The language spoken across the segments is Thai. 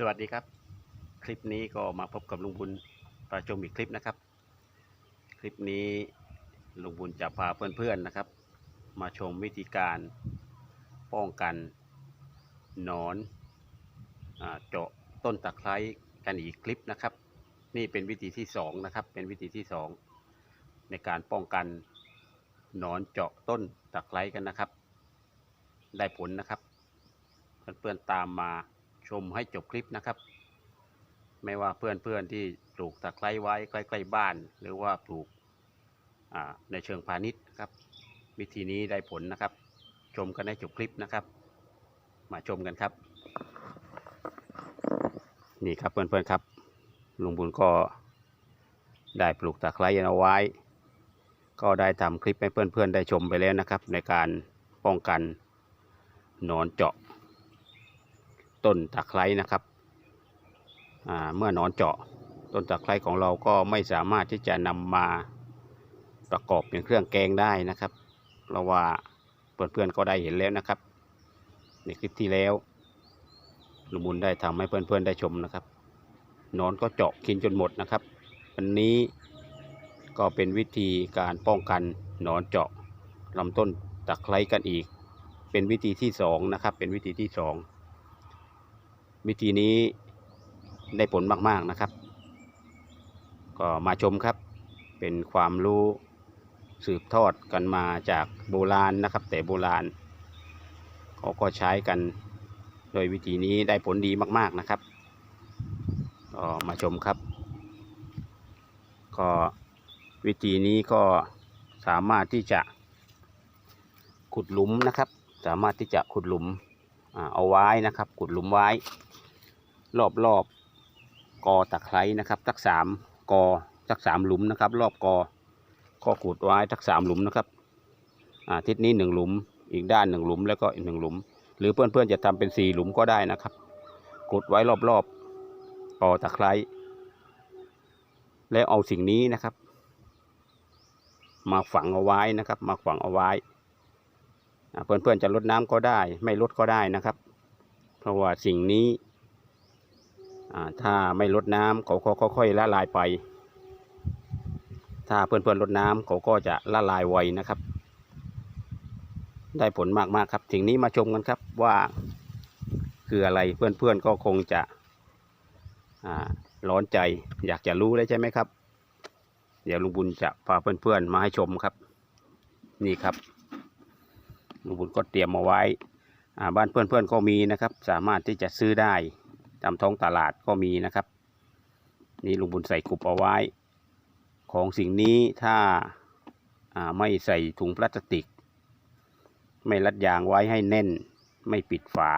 สวัสดีครับ คลิปนี้ก็มาพบกับลุงบุญประชมอีกคลิปนะครับ คลิปนี้ลุงบุญจะพาเพื่อนๆนะครับ มาชมวิธีการป้องกันหนอนเจาะต้นตะไคร้กันอีกคลิปนะครับ นี่เป็นวิธีที่สองนะครับเป็นวิธีที่สองในการป้องกันหนอนเจาะต้นตะไคร้กันนะครับ ได้ผลนะครับ เพื่อนๆตามมา ชมให้จบคลิปนะครับ ไม่ว่าเพื่อนๆที่ปลูกตะไคร้ไว้ใกล้ๆบ้าน หรือว่าปลูกในเชิงพาณิชย์ครับ วิธีนี้ได้ผลนะครับ ชมกันให้จบคลิปนะครับ มาชมกันครับ นี่ครับเพื่อนๆครับลุงบุญก็ได้ปลูกตะไคร้เอาไว้ ก็ได้ทำคลิปให้เพื่อนๆได้ชมไปแล้วนะครับ ในการป้องกันหนอนเจาะ ต้นตะไคร้นะครับเมื่อหนอนเจาะต้นตะไคร้ของเราก็ไม่สามารถที่จะนำมาประกอบเป็นเครื่องแกงได้นะครับ เพราะว่าเพื่อนๆก็ได้เห็นแล้วนะครับ ในคลิปที่แล้วลุงบุญได้ทำให้เพื่อนๆได้ชมนะครับหนอนก็เจาะกินจนหมดนะครับวันนี้ก็เป็นวิธีการป้องกันหนอนเจาะลำต้นตะไคร้กันอีก เป็นวิธีที่สองนะครับ เป็นวิธีที่สอง วิธีนี้ได้ผลมากๆนะครับ ก็มาชมครับ เป็นความรู้สืบทอดกันมาจากโบราณนะครับ แต่โบราณเขาก็ใช้กันโดยวิธีนี้ได้ผลดีมากๆนะครับก็มาชมครับ ก็วิธีนี้ก็สามารถที่จะขุดหลุมนะครับ สามารถที่จะขุดหลุม เอาไว้นะครับ ขุดหลุมไว้ รอบรอบกอตะไคร้นะครับทักสามกอทักสามหลุมนะครับ รอบกอก็ขุดไว้ทักสามหลุมนะครับอาทิศนี้หนึ่งหลุม อีกด้านหนึ่งหลุม แล้วก็อีกหนึ่งหลุม หรือเพื่อนๆจะทำเป็นสี่หลุมก็ได้นะครับ ขุดไว้รอบๆกอตะไคร้แล้วเอาสิ่งนี้นะครับ มาฝังเอาไว้นะครับ มาฝังเอาไว้ เพื่อนๆจะลดน้ำก็ได้ ไม่ลดก็ได้นะครับ เพราะว่าสิ่งนี้ถ้าไม่ลดน้ำเขาก็ค่อยๆละลายไป ถ้าเพื่อนๆลดน้ำเขาก็จะละลายไวนะครับ ได้ผลมากๆครับสิ่งนี้มาชมกันครับว่าคืออะไรเพื่อนๆก็คงจะร้อนใจอยากจะรู้เลยใช่ไหมครับ เดี๋ยวลุงบุญจะพาเพื่อนๆมาให้ชมครับ นี่ครับ ลุงบุญก็เตรียมมาไว้บ้านเพื่อนๆก็มีนะครับ สามารถที่จะซื้อได้ตามท้องตลาดก็มีนะครับ นี่ลุงบุญใส่กรุบเอาไว้ ของสิ่งนี้ถ้าาไม่ใส่ถุงพลาสติก ไม่รัดยางไว้ให้แน่น ไม่ปิดฝา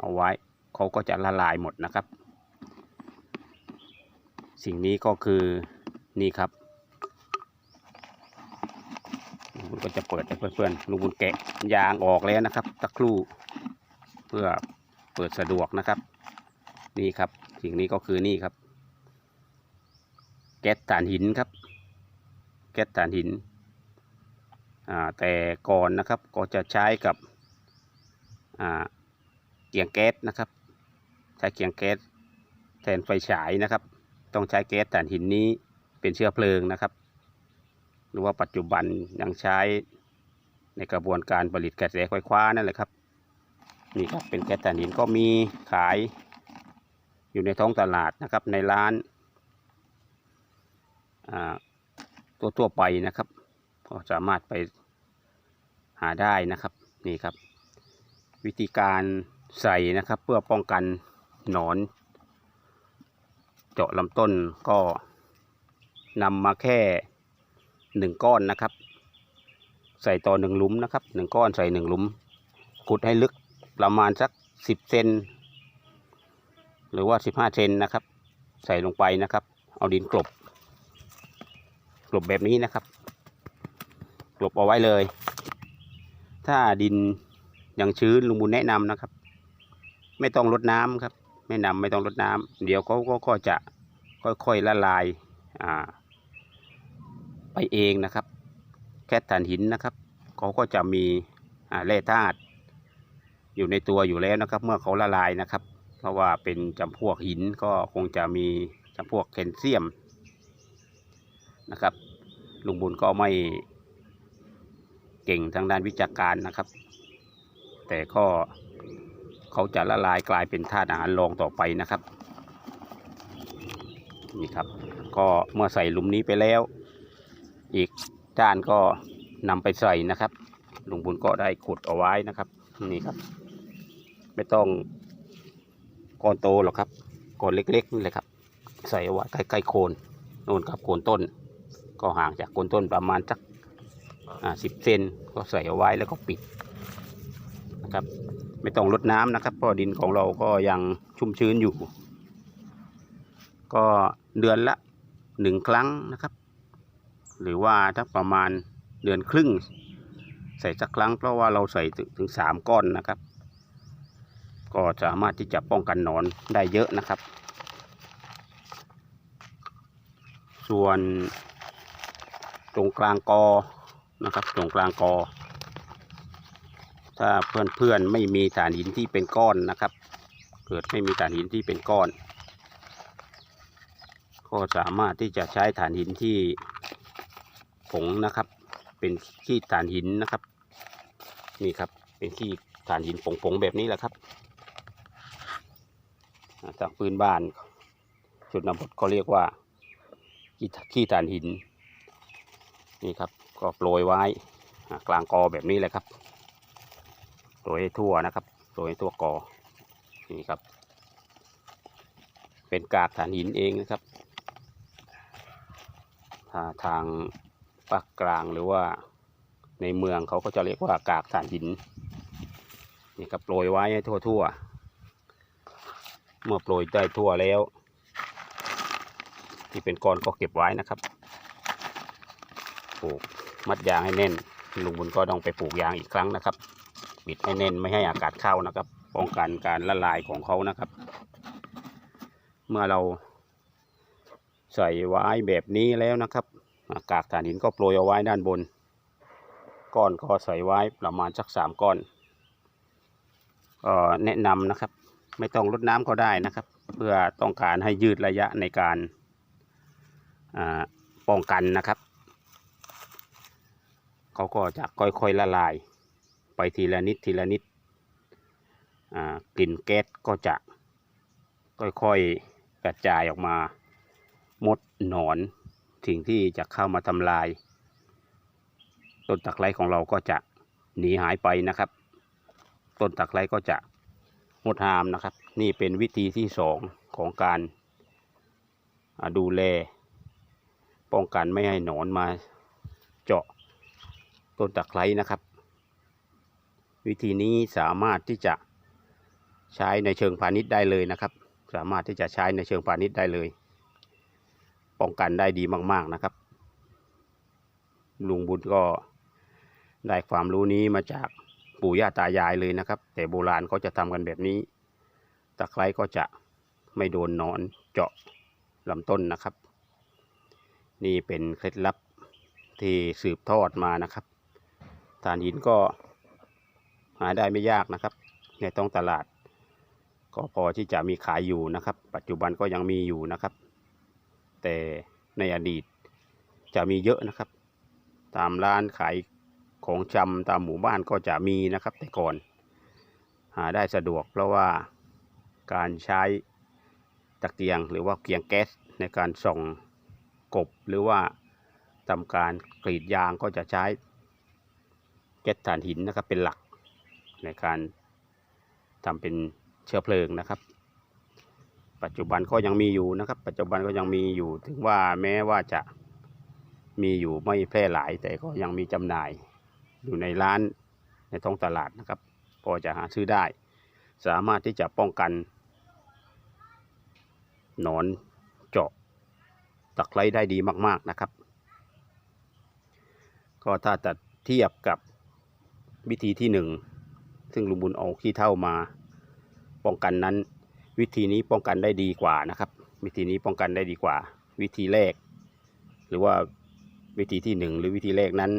เอาไว้ เขาก็จะละลายหมดนะครับ สิ่งนี้ก็คือนี่ครับลุงบุญ ก็จะเปิดให้เพื่อนๆลุงบุญแกะยางออกแล้วนะครับตะครู่เพื่อเปิดสะดวกนะครับ นี่ครับสิ่งนี้ก็คือนี่ครับ แก๊สถ่านหินครับ แก๊สถ่านหินแต่ก่อนนะครับก็จะใช้กับเกียงแก๊สนะครับ ใช้เกียงแก๊สแทนไฟฉายนะครับ ต้องใช้แก๊สถ่านหินนี้เป็นเชื้อเพลิงนะครับ หรือว่าปัจจุบันยังใช้ในกระบวนการผลิตกระแสไฟฟ้านั่นแหละครับนี่ครับเป็นแก๊สถ่านหินก็มีขายอยู่ในท้องตลาดนะครับในร้านตัวทั่วไปนะครับ ก็สามารถไปหาได้นะครับนี่ครับ วิธีการใส่นะครับเพื่อป้องกันหนอน เจาะลำต้นก็นำมาแค่ หนึ่งก้อนนะครับ ใส่ต่อหนึ่งหลุมนะครับหนึ่งก้อนใส่หนึ่งหลุมขุดให้ลึกประมาณสักสิบเซนหรือว่าสิบห้าเซนนะครับ ใส่ลงไปนะครับ เอาดินกลบ กลบแบบนี้นะครับ กลบเอาไว้เลย ถ้าดินยังชื้นลุงบุญแนะนำนะครับ ไม่ต้องรดน้ำครับ แนะนำไม่ต้องรดน้ำเดี๋ยวเขาก็จะค่อยๆละลายอ่า ไปเองนะครับแก๊สถ่านหินนะครับเขาก็จะมีแร่ธาตุอยู่ในตัวอยู่แล้วนะครับ เมื่อเขาละลายนะครับ เพราะว่าเป็นจำพวกหินก็คงจะมีจำพวกแคลเซียมนะครับลุงบุญก็ไม่เก่งทางด้านวิชาการนะครับ แต่ก็เขาจะละลายกลายเป็นธาตุอาหารรองต่อไปนะครับนี่ครับ ก็เมื่อใส่หลุมนี้ไปแล้ว อีกด้านก็นำไปใส่นะครับลุงบุญก็ได้ขุดเอาไว้นะครับนี่ครับ ไม่ต้องก้อนโตหรอกครับก้อนเล็กๆนี่เลยครับ ใส่เอาไว้ใกล้ๆโคนโน่นครับโคนต้น ก็ห่างจากโคนต้นประมาณสักสิบเซนก็ใส่เอาไว้แล้วก็ปิดนะครับ ไม่ต้องรดน้ำนะครับเพราะดินของเราก็ยังชุ่มชื้นอยู่ ก็เดือนละหนึ่งครั้งนะครับ หรือว่าถ้าประมาณเดือนครึ่ง ใส่สักครั้งเพราะว่าเราใส่ถึงสามก้อนนะครับ ก็สามารถที่จะป้องกันหนอนได้เยอะนะครับ ส่วนตรงกลางกอนะครับตรงกลางกอ ถ้าเพื่อนๆไม่มีฐานหินที่เป็นก้อนนะครับ เกิดไม่มีฐานหินที่เป็นก้อน ก็สามารถที่จะใช้ฐานหินที่ ผงนะครับ เป็นขี้ฐานหินนะครับ นี่ครับ เป็นขี้ฐานหินผงๆแบบนี้แหละครับอ่าจากพื้นบ้านจุดนบทก็เรียกว่าขี้ฐานหิน นี่ครับ ก็โปรยไว้กลางกอแบบนี้เลยครับโปรยให้ทั่วนะครับโปรยให้ทั่วกอนี่ครับ เป็นกากฐานหินเองนะครับถ้าทาง ภาคกลางหรือว่าในเมืองเขาก็จะเรียกว่ากากถ่านหินนี่ครับโปรยไว้ให้ทั่วๆ เมื่อโปรยได้ทั่วแล้ว ที่เป็นก้อนก็เก็บไว้นะครับปลูกมัดยางให้แน่นลุงบุญก็ต้องไปปลูกยางอีกครั้งนะครับปิดให้แน่นไม่ให้อากาศเข้านะครับป้องกันการละลายของเขานะครับ เมื่อเราใส่ไว้แบบนี้แล้วนะครับ กากถ่านหินก็โปรยเอาไว้ด้านบน ก้อนก็ใส่ไว้ประมาณสักสามก้อนก็แนะนำนะครับ ไม่ต้องรดน้ำก็ได้นะครับ เพื่อต้องการให้ยืดระยะในการป้องกันนะครับเขาก็จะค่อยๆละลาย ไปทีละนิดทีละนิดกลิ่นแก๊สก็จะค่อยๆกระจายออกมา มดหนอน สิ่งที่จะเข้ามาทำลาย ต้นตะไคร้ของเราก็จะหนีหายไปนะครับ ต้นตะไคร้ก็จะหดหามนะครับ นี่เป็นวิธีที่สองของการดูแล ป้องกันไม่ให้หนอนมาเจาะต้นตะไคร้นะครับ วิธีนี้สามารถที่จะใช้ในเชิงพาณิชย์ได้เลยนะครับ สามารถที่จะใช้ในเชิงพาณิชย์ได้เลย ป้องกันได้ดีมาก ๆนะครับ ลุงบุญก็ได้ความรู้นี้มาจากปู่ย่าตายายเลยนะครับ แต่โบราณเขาจะทำกันแบบนี้ตะไคร้ก็จะไม่โดนนอนเจาะลำต้นนะครับ นี่เป็นเคล็ดลับที่สืบทอดมานะครับฐานหินก็หาได้ไม่ยากนะครับ ในท้องตลาด ก็พอที่จะมีขายอยู่นะครับ ปัจจุบันก็ยังมีอยู่นะครับ แต่ในอดีตจะมีเยอะนะครับ ตามร้านขายของชำตามหมู่บ้านก็จะมีนะครับ แต่ก่อนหาได้สะดวกเพราะว่าการใช้ตะเกียงหรือว่าเกียงแก๊สในการส่องกบหรือว่าทำการกรีดยางก็จะใช้แก๊สถ่านหินนะครับเป็นหลักในการทำเป็นเชื้อเพลิงนะครับ ปัจจุบันก็ยังมีอยู่นะครับ ปัจจุบันก็ยังมีอยู่ ถึงว่าแม้ว่าจะมีอยู่ไม่แพร่หลาย แต่ก็ยังมีจำหน่ายอยู่ในร้านในท้องตลาดนะครับ พอจะหาซื้อได้ สามารถที่จะป้องกัน หนอนเจาะตะไคร้ได้ดีมากๆนะครับ ก็ถ้าตัดเทียบกับวิธีที่หนึ่งซึ่งลุงบุญเอาขี้เท่ามา ป้องกันนั้น วิธีนี้ป้องกันได้ดีกว่านะครับ วิธีนี้ป้องกันได้ดีกว่า วิธีแรก หรือว่าวิธีที่หนึ่งหรือวิธีแรกนั้น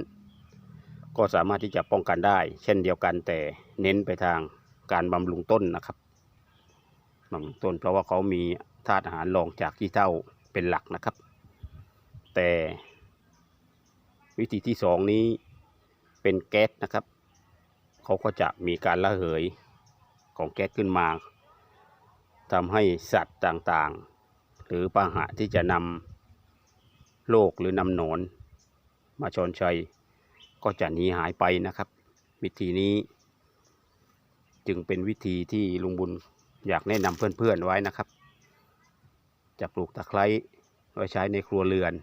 ก็สามารถที่จะป้องกันได้ เช่นเดียวกันแต่เน้นไปทางการบำรุงต้นนะครับบำรุงต้นเพราะว่าเขามีธาตุอาหารรองจากขี้เถ้าเป็นหลักนะครับ แต่วิธีที่สองนี้เป็นแก๊สนะครับ เขาก็จะมีการระเหยของแก๊สขึ้นมา ทำให้สัตว์ต่างๆ หรือปาหะที่จะนำโรคหรือนำหนอนมาชนชัยก็จะหนีหายไปนะครับ วิธีนี้ จึงเป็นวิธีที่ลุงบุญอยากแนะนำเพื่อนๆไว้นะครับ จะปลูกตะไคร้ไว้ใช้ในครัวเรือน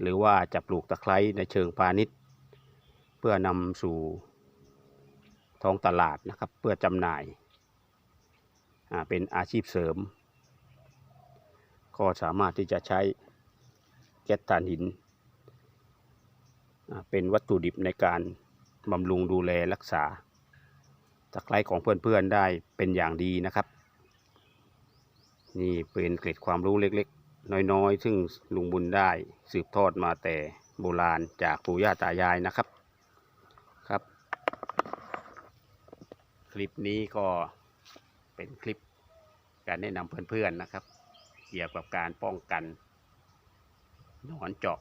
หรือว่าจะปลูกตะไคร้ในเชิงพาณิชย์ เพื่อนำสู่ท้องตลาดนะครับ เพื่อจำหน่าย เป็นอาชีพเสริม ก็สามารถที่จะใช้แก๊สถ่านหิน เป็นวัตถุดิบในการบำรุงดูแลรักษาตะไคร้ของเพื่อนๆได้เป็นอย่างดีนะครับ นี่เป็นเกร็ดความรู้เล็กๆ น้อยๆ ซึ่งลุงบุญได้สืบทอดมาแต่โบราณจากปู่ย่าตายายนะครับครับ คลิปนี้ก็ เป็นคลิปการแนะนำเพื่อนๆนะครับ เกี่ยวกับการป้องกันหนอนเจาะ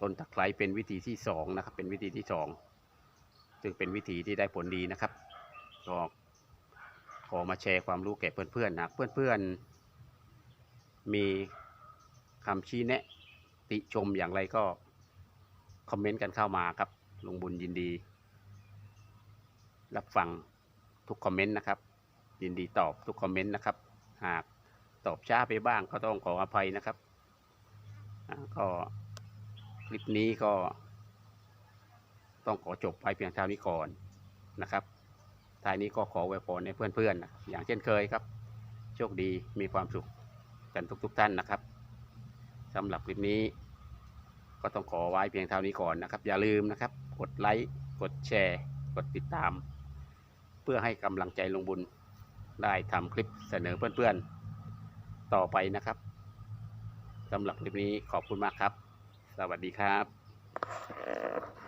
ต้นตะไคร้เป็นวิธีที่สองนะครับ เป็นวิธีที่สองซึ่งเป็นวิธีที่ได้ผลดีนะครับก็ขอมาแชร์ความรู้แก่เพื่อนๆนะเพื่อนๆ มีคำชี้แนะติชมอย่างไรก็คอมเมนต์กันเข้ามาครับลุงบุญยินดี รับฟังทุกคอมเมนต์นะครับ ยินดีตอบทุกคอมเมนต์นะครับ หากตอบช้าไปบ้างก็ต้องขออภัยนะครับก็คลิปนี้ก็ ต้องขอจบไปเพียงเท่านี้ก่อนนะครับท้ายนี้ก็ขอไว้พรในเพื่อนๆนะอย่างเช่นเคยครับ โชคดีมีความสุขกันทุกๆท่านนะครับสำหรับคลิปนี้ ก็ต้องขอไว้เพียงเท่านี้ก่อนนะครับ อย่าลืมนะครับ กดไลค์ กดแชร์ กดติดตาม เพื่อให้กำลังใจลงบุญ ได้ทำคลิปเสนอเพื่อนๆ ต่อไปนะครับสำหรับคลิปนี้ขอบคุณมากครับ สวัสดีครับ